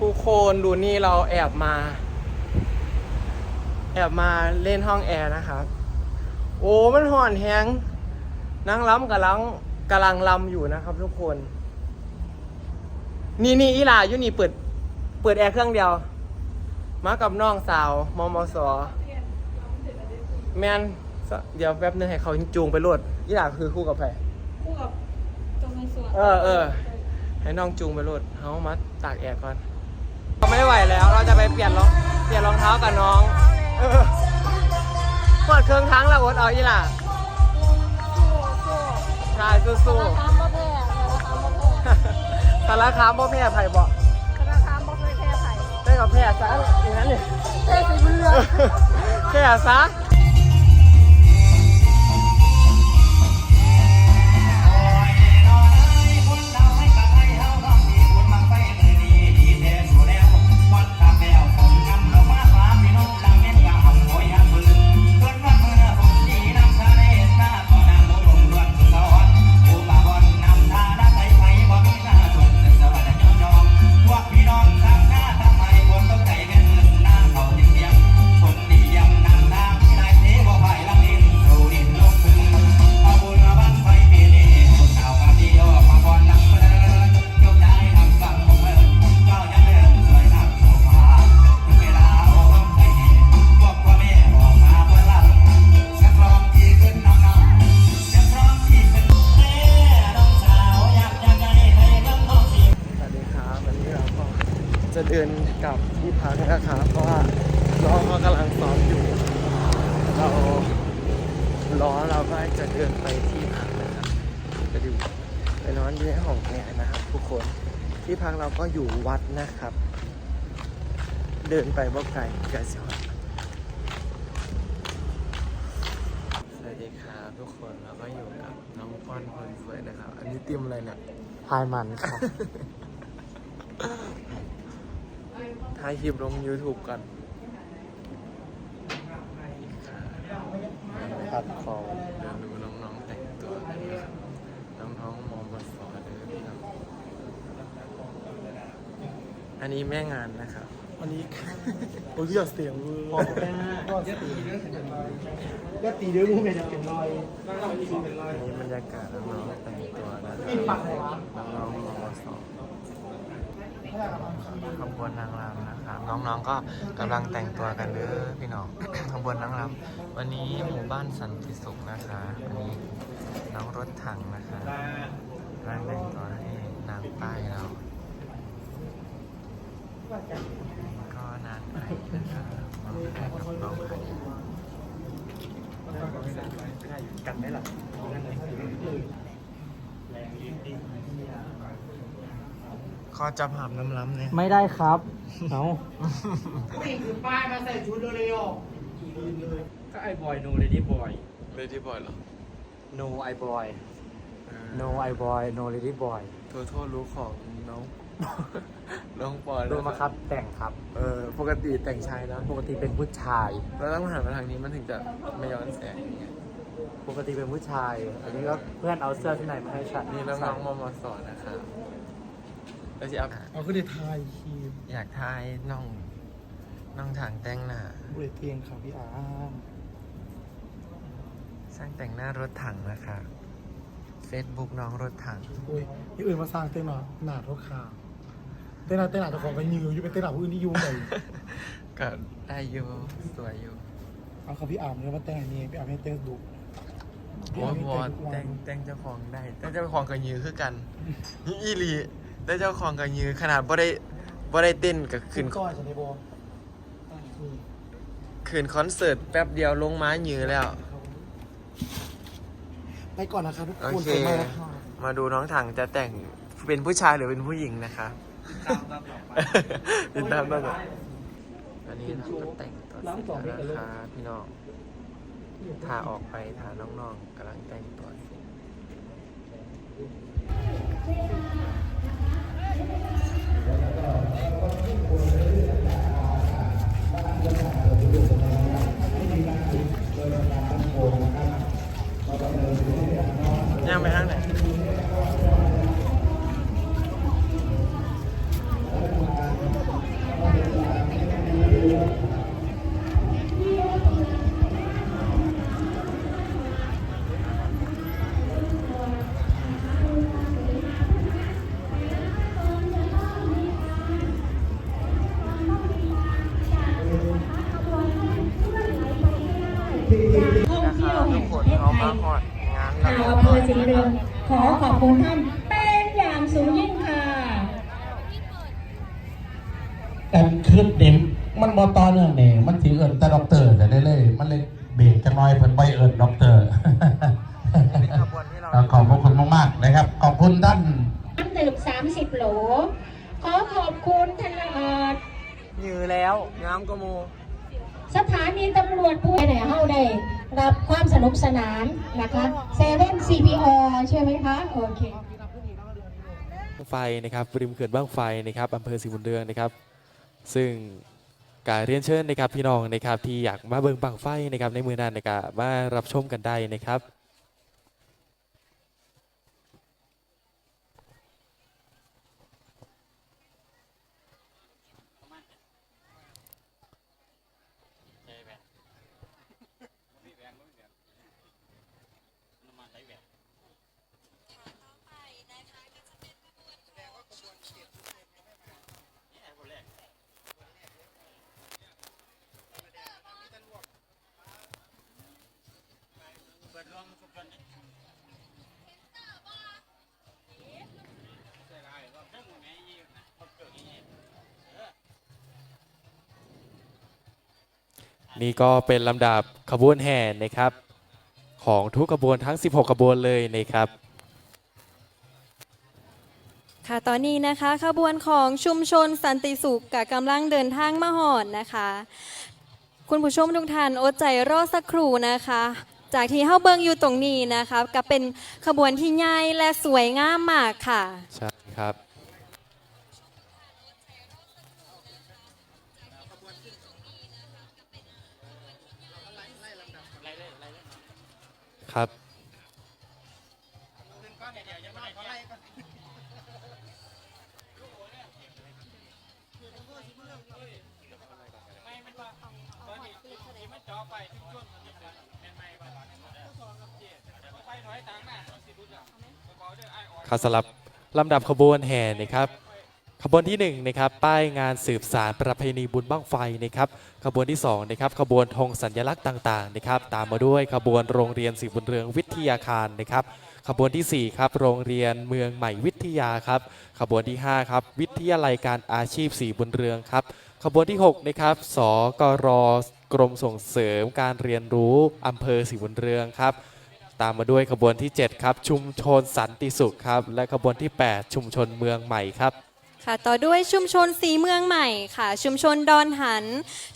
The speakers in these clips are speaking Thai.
ทุกคนดูนี่เราแอบมา แอบมาเล่นห้องแอร์นะครับ โอ้มันห่อนแฮงนั่งล้ำกำลังกำลังลำอยู่นะครับ ทุกคน นี่นี่อีหลาอยู่นี่เปิด เปิดแอร์เครื่องเดียว มากับน้องสาวมมสแมนสเดี๋ยวแป๊บนึงให้เขาจูงไปรถอีหลาคือคู่กับใครคู่กับจงสวนเออเออให้น้องจูงไปรถเฮามาตากแอร์ก่อนเรา ไม่ไหวแล้ว เราจะไปเปลี่ยนรองเปลี่ยนรองเท้ากับน้องเออปวดเครื่องทั้งแล้วอดเอาอีหล่ะสู้สู้ใช่สู้ธนาคารบ่แพ้ธนาคารบ่แพ้ๆสารคามบ่แพ้ไผ่บอกธนาคารบ่เคยแพ้ไผได้กับแพ้ซะอย่างนั้นเลยแพ้สิเบื่อแพ้ซะ กลับที่พักนะครับเพราะว่าน้องเขากำลังซ้อมอยู่เราล้อเราก็จะเดินไปที่พักนะครับไปดูไปนอนอยู่ในห้องแอร์นะครับทุกคนที่พักเราก็อยู่วัดนะครับ เดินไปบ่ไกลกันสิครับสวัสดีครับทุกคนเราก็อยู่กับน้องป้อนคนสวยนะครับ อันนี้เตรียมอะไรเนี่ยพายมันครับ ถ่ายคลิปลง YouTube ก่อนตัดคอเดี๋ยวดูน้องๆแต่งตัวกันนะครับน้องๆมอมาสอนเลยพี่น้องอันนี้แม่งานนะครับวันนี้โอ้ยอย่าเสียงเวอร์ก็ตีเรื่องก็ตีเรื่องมูเมจะเป็นรอยอันนี้บรรยากาศน้องๆแต่งตัวนะคปิดรัปาบกเลยวะน้องๆมอมาสอน ขบวนนางรำนะครับน้องๆก็กำลังแต่งตัวกันเด้อพี่น้อง ขบวนนางรำวันนี้หมู่บ้านสันติสุขนะคะวันนี้น้องรถถังนะคะกำลังแต่งตัวให้นางป้ายเราก็นานไปนะครับน้องไข่กับน้องไข่กันไหมล่ะ ขอจับหามน้ำล้ำเนี่ยไม่ได้ครับ เอานี่คือป้ายมาใส่ชุดเร็วก็ไอ้บอย no lady boy เลยที่บอยเหรอ no I boy no I boy no lady boy โทษโทษรู้ของน้องน้องปอยโดนมาครับแต่งครับ เออปกติแต่งชายนะ ปกติเป็นผู้ชายเราต้องหันมาทางนี้มันถึงจะไม่ย้อนแสงอย่างเงี้ยปกติเป็นผู้ชาย อันนี้ก็เพื่อนเอาเสื้อที่ไหนมาให้ฉันนี่น้องๆมามาสอนนะครับ แล้วจะเอาเอาก็ได้ทายคีมอยากทายน้องน้องถังแต่งหน้าบริเทียงค่ะพี่อาร์มสร้างแต่งหน้ารถถังนะคะ Facebook น้องรถถังอุ้ยที่อื่นมาสร้างเต้นหนาหนาทุกข่าวเต้นหนาเต้นหนาเจ้าของกันยือยู่เป็นเต้นหนาผู้อื่นที่ยุ่งเลยก็ได้อยู่สวยอยู่เอาค่ะพี่อาร์มเนี่ยมาแต่งอันนี้พี่อาร์มให้เต้นดูวอนวอนแต่งแต่งเจ้าของได้แต่เจ้าของกับยือคือกันนี่อีหลี แต่เจ้าของกับยือขนาดบ่ได้บ่ได้เต้นกับคืขึ้นนก้อยใช่ไหมโบคืนคอนเสิร์ตแป๊บเดียวลงม้ายือแล้ว ไปก่อนนะครับทุกโอคนเค สวยมากนะคะมาดูน้องถังจะแต่งเป็นผู้ชายหรือเป็นผู้หญิงนะคะติดตามตอนต่อไปอันนี้เราก็แต่งตัวเสร็จแล้วนะคะพี่น้องทาออกไปทาน้องๆกำลังแต่งตัวเสร็จย่างไปทางไหน ขอขอบคุณท่านเป็นอย่างสูงยิ่งค่ะแต่คือเด่นมันบอต่อเนื่องเนี่ยมันถือเอิญแต่ด็อกเตอร์แต่เรื่อยๆมันเลยเบรกจะน้อยเพิ่นไปเอิญด็อกเตอร์ขบวนที่เราก็ขอบพระคุณมากๆนะครับ ขอบคุณท่านน้ำดื่ม30โหล ขอขอบคุณธนาคารยือแล้วน้ำกระโม สถานีตำรวจผู้ไหนเฮาได้ รับความสนุกสนานนะคะเซเว่นซีพีโอใช่ไหมคะ โอเคไฟนะครับริมเขื่อนบ้างไฟนะครับอำเภอศรีบุญเรืองนะครับ ซึ่งการเรียนเชิญนะครับพี่น้องนะครับที่อยากมาเบิ่งบังไฟนะครับในมือนั้นนะครับมารับชมกันได้นะครับ นี่ก็เป็นลำดับขบวนแห่นะครับ ของทุกขบวนทั้ง 16 ขบวนเลยนะครับ ค่ะตอนนี้นะคะขบวนของชุมชนสันติสุขกับกำลังเดินทางมาหอนนะคะ คุณผู้ชมทุกท่านอดใจรอสักครู่นะคะ จากที่เฮาเบิงอยู่ตรงนี้นะคะก็เป็นขบวนที่ใหญ่และสวยงามมากค่ะ ใช่ครับครับค รับสำหรับลำดับขบวนแห่นะครับ ขบวนที่1นะครับป้ายงานสืบสารประเพณีบุญบั้งไฟนะครับ ขบวนที่2นะครับขบวนธงสัญลักษณ์ต่างๆนะครับตามมาด้วยขบวนโรงเรียนศรีบุญเรืองวิทยาคารนะครับขบวนทีสี่ 4 ครับ โรงเรียนเมืองใหม่วิทยาครับ ขบวนที่ 5 ครับ วิทยาลัยการอาชีพศรีบุญเรืองครับ ขบวนที่ 6 นะครับ สกรกรมส่งเสริมการเรียนรู้อำเภอศรีบุญเรืองครับ ตามมาด้วยขบวนที่ 7 ครับ ชุมชนสันติสุขครับ และขบวนที่ 8 ชุมชนเมืองใหม่ครับ ค่ะ ต่อด้วยชุมชนสีเมืองใหม่ค่ะ ชุมชนดอนหัน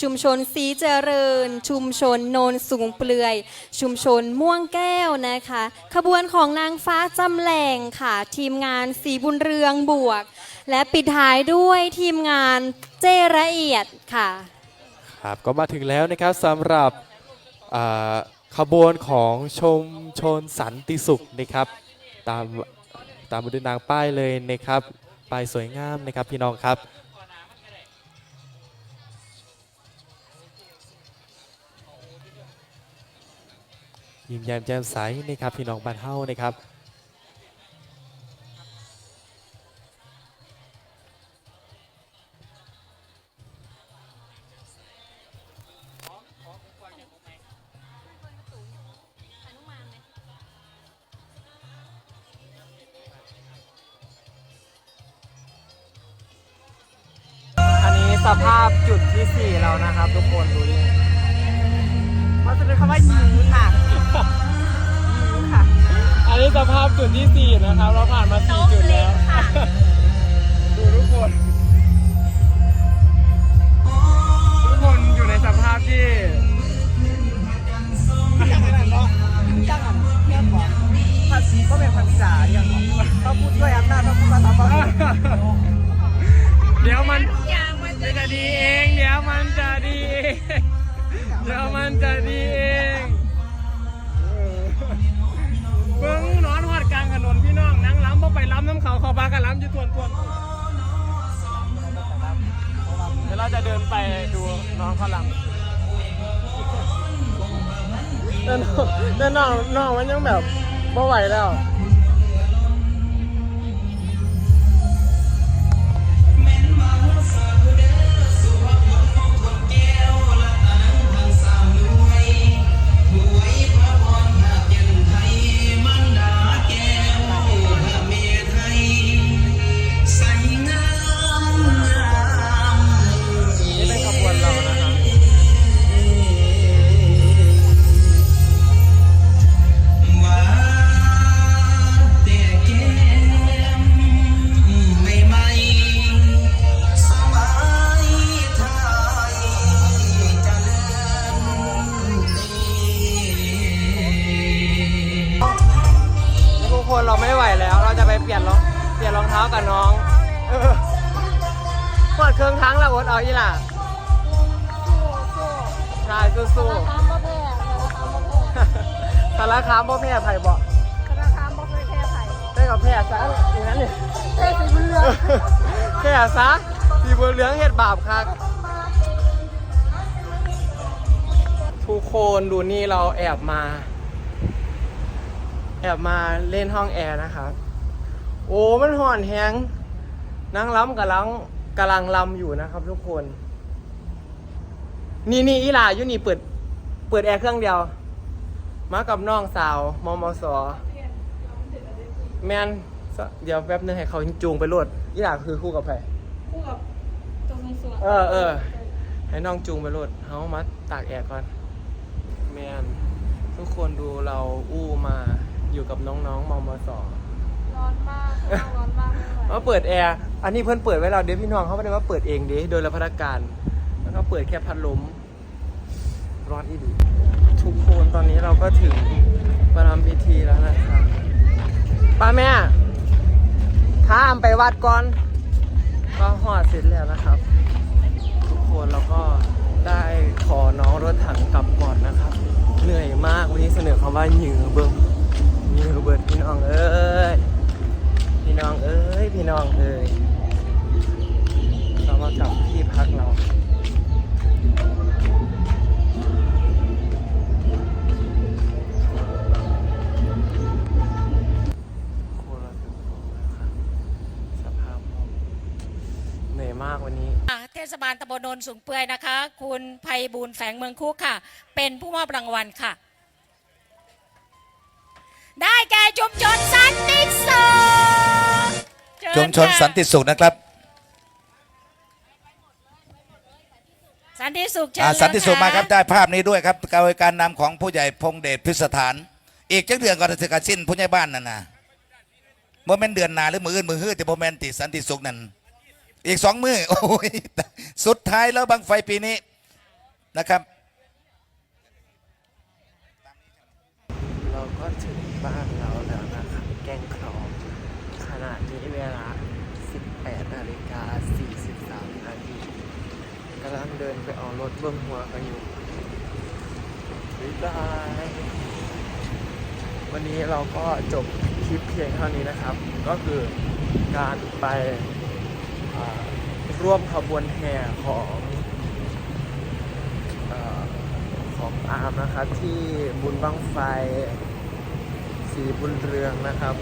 ชุมชนสีเจริญ ชุมชนโนนสูงเปลือย ชุมชนม่วงแก้วนะคะ ขบวนของนางฟ้าจำแรงค่ะ ทีมงานสีบุญเรืองบวก และปิดท้ายด้วยทีมงานเจละเอียดค่ะ ครับ ก็มาถึงแล้วนะครับสำหรับอ่า ขบวนของชมชนสันติสุขนะครับ ตามตามมาด้วยนางป้ายเลยนะครับป้ายสวยงามนะครับพี่น้องครับยิ้มแย้มแจ่มใสนะครับพี่น้องบ้านเฮานะครับ ภาพจุดที่4แล้วนะครับ ทุกคนดูดิมันจะเป็นคำว่ายีค่ะยีค่ะ อันนี้สภาพจุดที่ 4 นะครับ เราผ่านมา 4 จุดแล้ว ไปดูน้องเขาลำแต่น้องแต่น้องน้องมันยังแบบไม่ไหวแล้ว น้องเออพอดเครื่องทั้งแล้วอดเอาอีหล่ะใช่สู้ๆสารคามบ่แพ้ไผ่บ่สารคามบ่เคยแพ้ไผ่ได้กับแพ้ซะอย่างนั้นเนี่ยแพ้สีบุญเหลืองแพ้ซะสีบุญเหลืองเฮ็ดบาปคัก ทุกคนดูนี่เราแอบมา แอบมาเล่นห้องแอร์นะครับ โอ้มันห่อนแฮงนั่งล้ำกำลังกำลังลำอยู่นะครับ ทุกคน นี่นี่อีหลาอยู่นี่เปิด เปิดแอร์เครื่องเดียว มากับน้องสาวมมสแมนสเดี๋ยวแป๊บนึงให้เขาจูงไปรวดอีหลาคือคู่กับใครคู่กับตรงในสวนเออเออให้น้องจูงไปรวดเฮามาตากแอร์ก่อนแมนทุกคนดูเราอู้มาอยู่กับน้องๆมมส ร้อนมากร้อนมากไม่ไหวมาเปิดแอร์ อันนี้เพิ่อนเปิดไว้เราเดี๋ยวพี่น้องเขาไม่ได้ว่าเปิดเองเด้โดยรับพนักการแล้วก็เปิดแค่พัดลมร้อนอีดีทุกคนตอนนี้เราก็ถึงประรำพิธีแล้วนะครับป้าแม่ถ้าอำไปวัดก่อน ก็หอดเสร็จแล้วนะครับ ทุกคนเราก็ได้ขอน้องรถถังกลับก่อนนะครับ เหนื่อยมากวันนี้เสนอคำว่าหยือเบิ้งหยือเบิดพี่น้องเอ้ย พี่น้องเอ้ยพี่น้องเอ้ยเรามากลับที่พักเราโคตรละถึงห้องนะครับสภาพเหนื่อยมากวันนี้เทศบาลตำบลโนนสูงเปื่อยนะคะ คุณไพบูลแฝงเมืองคุกค่ะ เป็นผู้มอบรางวัลค่ะ ได้แก่ชุมชนสันติสุข ชุมชนค่ะสันติสุขนะครับสันติสุขเชิญอ่าเลยสันติสุขมาครับะได้ภาพนี้ด้วยครับการการนำของผู้ใหญ่พงเดชพิสถาน อีกจักเดือนก่อนจะถึงการสิ้นผู้ใหญ่บ้านนั่นนะโมเมนเดือนหนาหรือมืออื่นมือฮื้อแต่โมเมนติสันติสุขนั่นอีกสองมือโอ้ยสุดท้ายแล้วบังไฟปีนี้นะครับ เราก็ถึงบ้านเราแล้วนะครับ แกงครองขนาดนี้เวลา 18นาฬิกา43นาทีกำลังเดินไปเอารถเบื้องหัวกันอยู่บ๊ายบายวันนี้เราก็จบคลิปเพียงเท่านี้นะครับ ก็คือการไปร่วมขบวนแห่ของอของอาร์มนะครับ ที่บุญบังไฟ สีบุญเรืองนะครับ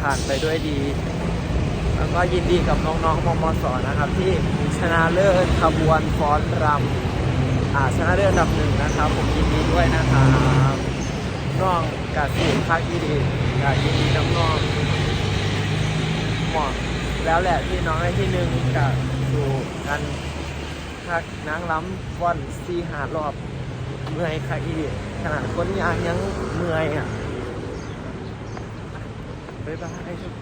ผ่านไปด้วยดี แล้วก็ยินดีกับน้องๆมมสนะครับที่ นะเลิศขบวนฟ้อนรำอ่าชนะเลิศอันดับหนึ่งนะครับ ผมยินดีด้วยนะครับน้องกาสีภาคอีดีกายินดีน้องๆเหมาะแล้วแหละที่น้องได้ที่หนึ่งกับดูกันคักนางล้ำว่อนซีหารอบเมื่อยคักอีดีขนาดคนยางยังเมื่อยอะบ๊ายบายทุกคน